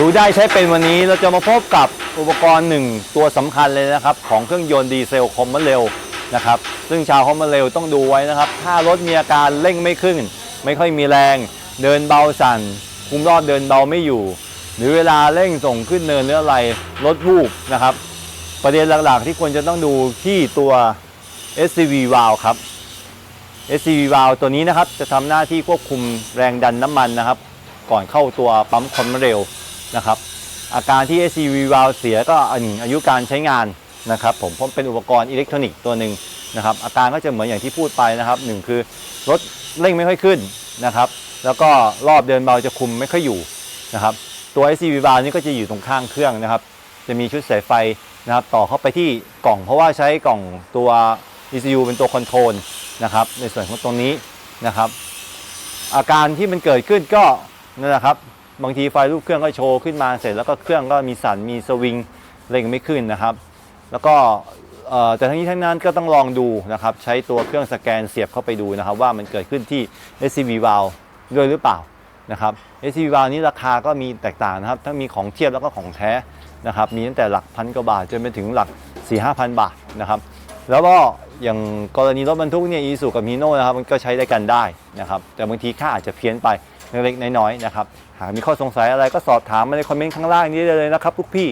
รู้ได้ใช้เป็นวันนี้เราจะมาพบกับอุปกรณ์หนึ่งตัวสำคัญเลยนะครับ ของเครื่องยนต์ดีเซลคอมมอนเร็วนะครับ ซึ่งชาวคอมมอนเร็วต้องดูไว้นะครับ ถ้ารถมีอาการเร่งไม่ขึ้น ไม่ค่อยมีแรง เดินเบาสั่น คุมรอบเดินเบาไม่อยู่ หรือเวลาเร่งส่งขึ้นเนินหรืออะไรรถวูบนะครับ ประเด็นหลักๆ ที่ควรจะต้องดูที่ตัว SCV valve ครับ SCV valve ตัวนี้นะครับจะทำหน้าที่ควบคุมแรงดันน้ำมันนะครับ ก่อนเข้าตัวปั๊มความเร็ว นะครับ อาการที่ SCV valve เสียก็อันอายุการใช้งานนะครับผมเพราะเป็นอุปกรณ์อิเล็กทรอนิกส์ตัวหนึ่งนะครับ อาการก็จะเหมือนอย่างที่พูดไปนะครับหนึ่งคือรถเร่งไม่ค่อยขึ้นนะครับ แล้วก็รอบเดินเบาจะคุมไม่ค่อยอยู่นะครับ ตัว SCV valve นี่ก็จะอยู่ตรงข้างเครื่องนะครับ จะมีชุดสายไฟนะครับต่อเข้าไปที่กล่องเพราะว่าใช้กล่องตัว ECU เป็นตัวคอนโทรลนะครับในส่วนของตรงนี้นะครับ อาการที่มันเกิดขึ้นก็นั่นแหละครับ บางทีไฟรูปเครื่องก็โชว์ขึ้นมาเสร็จแล้วก็เครื่องก็มีสั่นมีสวิงเร่งไม่ขึ้นนะครับ แล้วก็แต่ทั้งนี้ทั้งนั้นก็ต้องลองดูนะครับ ใช้ตัวเครื่องสแกนเสียบเข้าไปดูนะครับ ว่ามันเกิดขึ้นที่ SCV valve ด้วยหรือเปล่านะครับ SCV valve นี้ราคาก็มีแตกต่างนะครับ ทั้งมีของเทียบแล้วก็ของแท้นะครับ มีตั้งแต่หลักพันกว่าบาทจนไปถึงหลัก4 5 0 0 0บาทนะครับ แล้วก็ อย่างกรณีรถบรรทุกเนี่ยอีสุกับมีโน่นะครับมันก็ใช้ได้กันได้นะครับ แต่บางทีค่าอาจจะเพี้ยนไปเล็กๆน้อยๆนะครับ หากมีข้อสงสัยอะไรก็สอบถามมาในคอมเมนต์ข้างล่างนี้ได้เลยนะครับทุกพี่